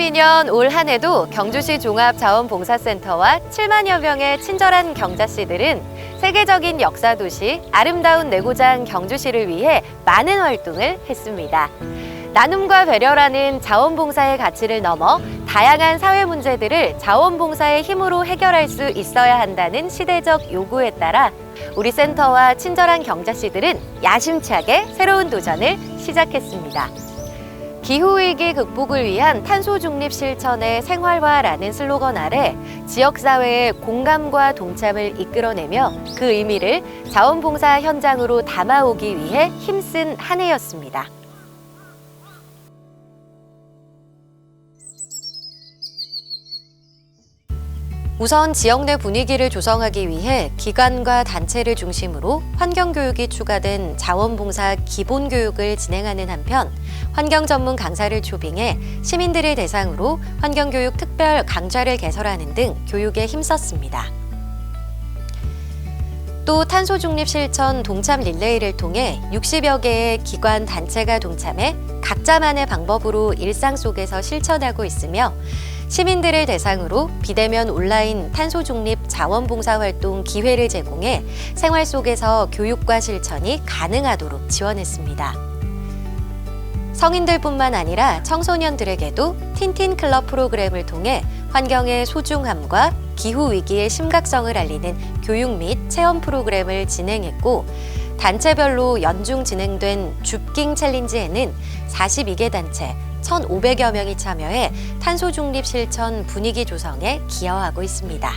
2022년 올 한 해도 경주시 종합자원봉사센터와 7만여 명의 친절한 경자씨들은 세계적인 역사 도시 아름다운 내고장 경주시를 위해 많은 활동을 했습니다. 나눔과 배려라는 자원봉사의 가치를 넘어 다양한 사회 문제들을 자원봉사의 힘으로 해결할 수 있어야 한다는 시대적 요구에 따라 우리 센터와 친절한 경자씨들은 야심차게 새로운 도전을 시작했습니다. 기후위기 극복을 위한 탄소 중립 실천의 생활화라는 슬로건 아래 지역사회의 공감과 동참을 이끌어내며 그 의미를 자원봉사 현장으로 담아오기 위해 힘쓴 한 해였습니다. 우선 지역 내 분위기를 조성하기 위해 기관과 단체를 중심으로 환경교육이 추가된 자원봉사 기본교육을 진행하는 한편 환경 전문 강사를 초빙해 시민들을 대상으로 환경교육 특별 강좌를 개설하는 등 교육에 힘썼습니다. 또 탄소 중립 실천 동참 릴레이를 통해 60여 개의 기관 단체가 동참해 각자만의 방법으로 일상 속에서 실천하고 있으며 시민들을 대상으로 비대면 온라인 탄소 중립 자원봉사 활동 기회를 제공해 생활 속에서 교육과 실천이 가능하도록 지원했습니다. 성인들뿐만 아니라 청소년들에게도 틴틴 클럽 프로그램을 통해 환경의 소중함과 기후 위기의 심각성을 알리는 교육 및 체험 프로그램을 진행했고 단체별로 연중 진행된 줍깅 챌린지에는 42개 단체 1,500여 명이 참여해 탄소 중립 실천 분위기 조성에 기여하고 있습니다.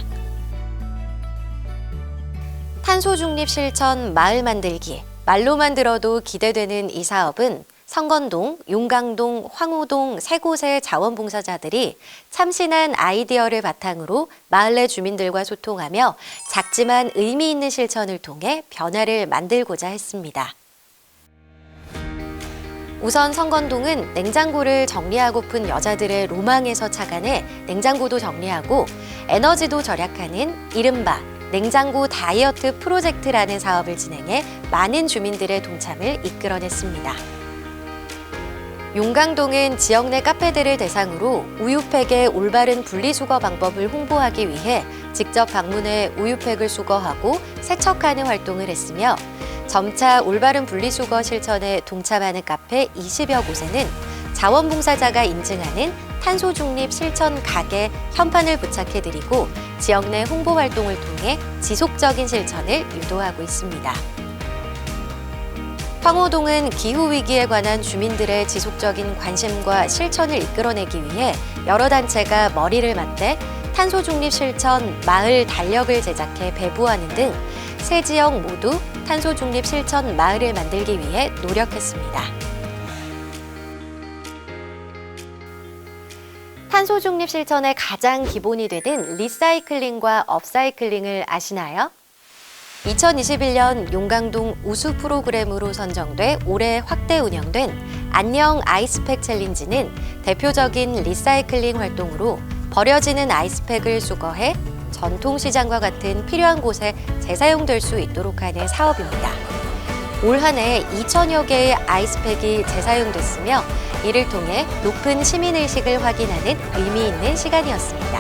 탄소 중립 실천 마을 만들기 말로만 들어도 기대되는 이 사업은 성건동, 용강동, 황호동 세 곳의 자원봉사자들이 참신한 아이디어를 바탕으로 마을 내 주민들과 소통하며 작지만 의미 있는 실천을 통해 변화를 만들고자 했습니다. 우선 성건동은 냉장고를 정리하고픈 여자들의 로망에서 착안해 냉장고도 정리하고 에너지도 절약하는 이른바 냉장고 다이어트 프로젝트라는 사업을 진행해 많은 주민들의 동참을 이끌어냈습니다. 용강동은 지역 내 카페들을 대상으로 우유팩의 올바른 분리수거 방법을 홍보하기 위해 직접 방문해 우유팩을 수거하고 세척하는 활동을 했으며 점차 올바른 분리수거 실천에 동참하는 카페 20여 곳에는 자원봉사자가 인증하는 탄소 중립 실천 가게 현판을 부착해드리고 지역 내 홍보 활동을 통해 지속적인 실천을 유도하고 있습니다. 황호동은 기후위기에 관한 주민들의 지속적인 관심과 실천을 이끌어내기 위해 여러 단체가 머리를 맞대 탄소 중립 실천 마을 달력을 제작해 배부하는 등 세 지역 모두 탄소 중립 실천 마을을 만들기 위해 노력했습니다. 탄소 중립 실천의 가장 기본이 되는 리사이클링과 업사이클링을 아시나요? 2021년 용강동 우수 프로그램으로 선정돼 올해 확대 운영된 안녕 아이스팩 챌린지는 대표적인 리사이클링 활동으로 버려지는 아이스팩을 수거해 전통시장과 같은 필요한 곳에 재사용될 수 있도록 하는 사업입니다. 올 한 해 2천여 개의 아이스팩이 재사용됐으며 이를 통해 높은 시민의식을 확인하는 의미 있는 시간이었습니다.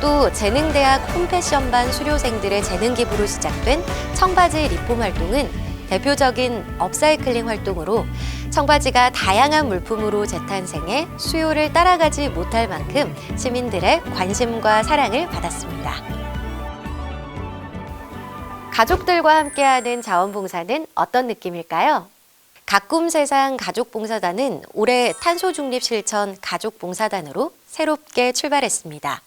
또 재능대학 홈패션반 수료생들의 재능 기부로 시작된 청바지 리폼 활동은 대표적인 업사이클링 활동으로 청바지가 다양한 물품으로 재탄생해 수요를 따라가지 못할 만큼 시민들의 관심과 사랑을 받았습니다. 가족들과 함께하는 자원봉사는 어떤 느낌일까요? 가꿈 세상 가족봉사단은 올해 탄소 중립 실천 가족봉사단으로 새롭게 출발했습니다.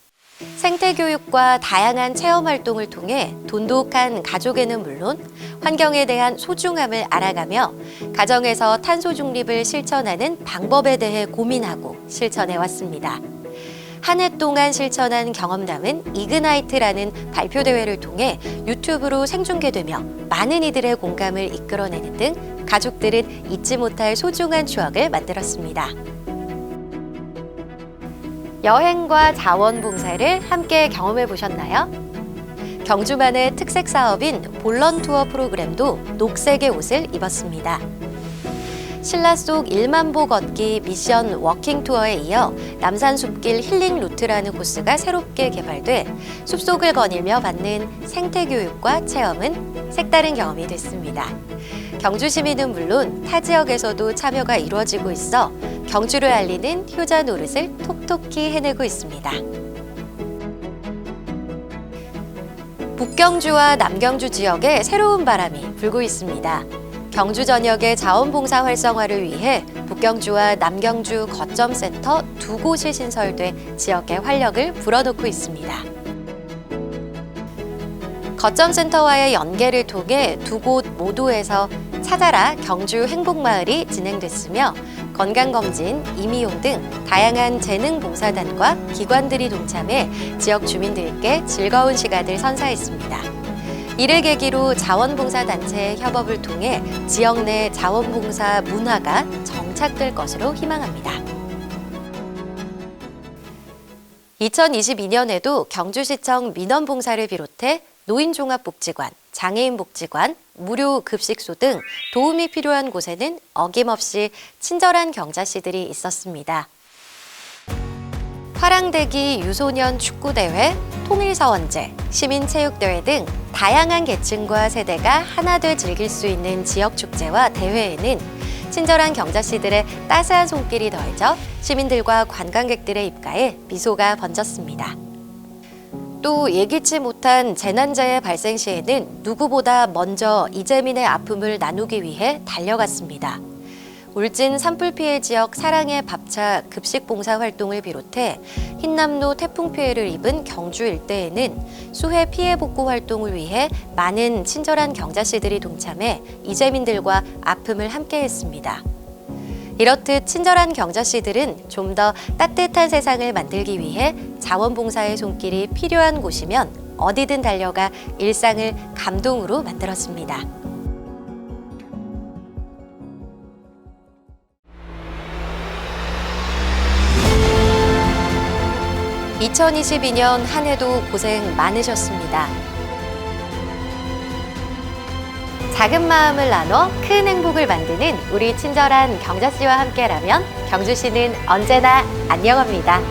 생태교육과 다양한 체험 활동을 통해 돈독한 가족에는 물론 환경에 대한 소중함을 알아가며 가정에서 탄소 중립을 실천하는 방법에 대해 고민하고 실천해 왔습니다. 한 해 동안 실천한 경험담은 이그나이트라는 발표 대회를 통해 유튜브로 생중계되며 많은 이들의 공감을 이끌어내는 등 가족들은 잊지 못할 소중한 추억을 만들었습니다. 여행과 자원봉사를 함께 경험해 보셨나요? 경주만의 특색 사업인 볼런 투어 프로그램도 녹색의 옷을 입었습니다. 신라 속 1만 보 걷기 미션 워킹 투어에 이어 남산 숲길 힐링 루트라는 코스가 새롭게 개발돼 숲속을 거닐며 받는 생태 교육과 체험은 색다른 경험이 됐습니다. 경주 시민은 물론 타 지역에서도 참여가 이루어지고 있어 경주를 알리는 효자 노릇을 톡톡히 해내고 있습니다. 북경주와 남경주 지역에 새로운 바람이 불고 있습니다. 경주 전역의 자원봉사 활성화를 위해 북경주와 남경주 거점센터 두 곳이 신설돼 지역의 활력을 불어넣고 있습니다. 거점센터와의 연계를 통해 두 곳 모두에서 찾아라 경주 행복마을이 진행됐으며 건강검진, 임의용 등 다양한 재능 봉사단과 기관들이 동참해 지역 주민들께 즐거운 시간을 선사했습니다. 이를 계기로 자원봉사단체의 협업을 통해 지역 내 자원봉사 문화가 정착될 것으로 희망합니다. 2022년에도 경주시청 민원봉사를 비롯해 노인종합복지관, 장애인복지관, 무료 급식소 등 도움이 필요한 곳에는 어김없이 친절한 경자씨들이 있었습니다. 화랑대기 유소년 축구대회, 통일서원제, 시민체육대회 등 다양한 계층과 세대가 하나 돼 즐길 수 있는 지역축제와 대회에는 친절한 경자씨들의 따스한 손길이 더해져 시민들과 관광객들의 입가에 미소가 번졌습니다. 또 예기치 못한 재난재해 발생 시에는 누구보다 먼저 이재민의 아픔을 나누기 위해 달려갔습니다. 울진 산불 피해 지역 사랑의 밥차 급식 봉사 활동을 비롯해 흰남노 태풍 피해를 입은 경주 일대에는 수해 피해 복구 활동을 위해 많은 친절한 경자씨들이 동참해 이재민들과 아픔을 함께했습니다. 이렇듯 친절한 경자씨들은 좀 더 따뜻한 세상을 만들기 위해 자원봉사의 손길이 필요한 곳이면 어디든 달려가 일상을 감동으로 만들었습니다. (2022년) 한 해도 고생 많으셨습니다. 작은 마음을 나눠 큰 행복을 만드는 우리 친절한 경자 씨와 함께라면 경주 씨는 언제나 안녕합니다.